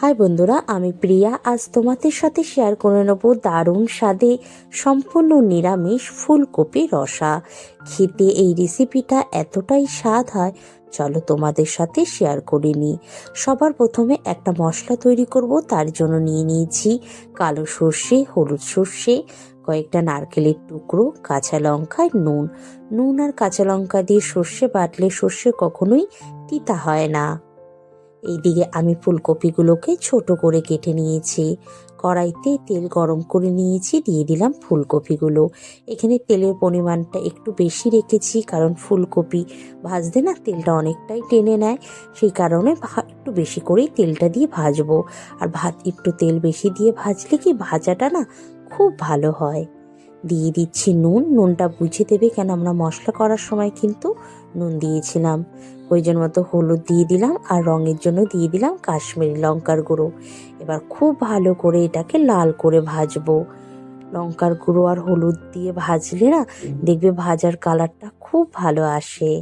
High বন্ধুরা, আমি প্রিয়া। আজ তোমাদের সাথে শেয়ার করে নেব দারুণ স্বাদে সম্পূর্ণ নিরামিষ ফুলকপি রসা। খেতে এই রেসিপিটা এতটাই স্বাদ হয়, চলো তোমাদের সাথে শেয়ার করে নিই। সবার প্রথমে একটা মশলা তৈরি করব, তার জন্য নিয়ে নিয়েছি কালো সর্ষে, হলুদ সর্ষে, কয়েকটা নারকেলের টুকরো, কাঁচা লঙ্কা নুন। নুন আর কাঁচা লঙ্কা দিয়ে সর্ষে বাটলে সর্ষে কখনোই তিতা হয় না। এইদিকে আমি ফুলকপিগুলোকে ছোট করে কেটে নিয়েছি। কড়াইতে তেল গরম করে নিয়েছি, দিয়ে দিলাম ফুলকপিগুলো। এখানে তেলের পরিমাণটা একটু বেশি রেখেছি, কারণ ফুলকপি ভাজতে না তেলটা অনেকটাই টেনে নেয়, সেই কারণে একটু বেশি করেই তেলটা দিয়ে ভাজবো। আর ভাত একটু তেল বেশি দিয়ে ভাজলে কি ভাজাটা না খুব ভালো হয়। দিয়ে দিচ্ছি নুন, নুনটা বুঝে দেবে কেন আমরা মশলা করার সময় কিন্তু নুন দিয়েছিলাম। প্রয়োজন মতো হলুদ দিয়ে দিলাম আর রঙের জন্য দিয়ে দিলাম কাশ্মীরি লঙ্কার গুঁড়ো। এবার খুব ভালো করে এটাকে লাল করে ভাজবো। লঙ্কার গুঁড়ো আর হলুদ দিয়ে ভাজলে না দেখবে ভাজার কালারটা খুব ভালো আসে।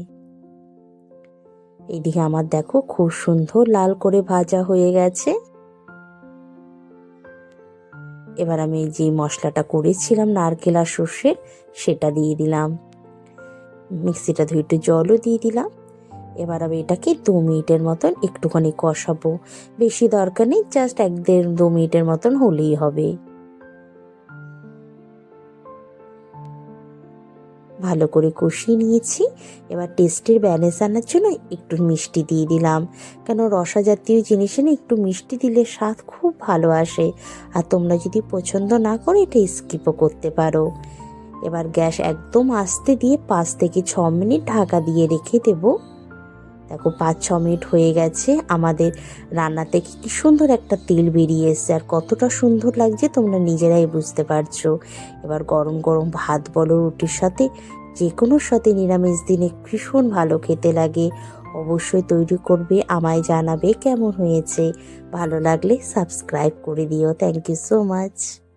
এইদিকে আমার দেখো খুব সুন্দর লাল করে ভাজা হয়ে গেছে। এবার আমি যে মশলাটা করেছিলাম নারকেল আর সর্ষের সেটা দিয়ে দিলাম। মিক্সিটা ধুয়ে একটু জলও দিয়ে দিলাম। এবার আমি এটাকে দু মিনিটের মতন একটুখানি কষাবো। বেশি দরকার নেই জাস্ট এক দেড় দু মিনিটের মতন হলেই হবে। ভালো করে কষিয়ে নিয়েছি। এবার টেস্টের ব্যালেন্স আনার জন্য একটু মিষ্টি দিয়ে দিলাম। কেন রসা জাতীয় জিনিসে না একটু মিষ্টি দিলে স্বাদ খুব ভালো আসে। আর তোমরা যদি পছন্দ না করো, এটা স্কিপও করতে পারো। এবার গ্যাস একদম আস্তে দিয়ে পাঁচ থেকে ছ মিনিট ঢাকা দিয়ে রেখে দেবো। দেখো পাঁচ ছ মিনিট হয়ে গেছে। আমাদের রান্না থেকে কি সুন্দর একটা তেল বেরিয়ে এসছে আর কতটা সুন্দর লাগছে তোমরা নিজেরাই বুঝতে পারছ। এবার গরম গরম ভাত বলো, রুটির সাথে যে কোনো সাথে নিরামিষ দিনে ভীষণ ভালো খেতে লাগে। অবশ্যই তৈরি করবে, আমায় জানাবে কেমন হয়েছে। ভালো লাগলে সাবস্ক্রাইব করে দিও। Thank you so much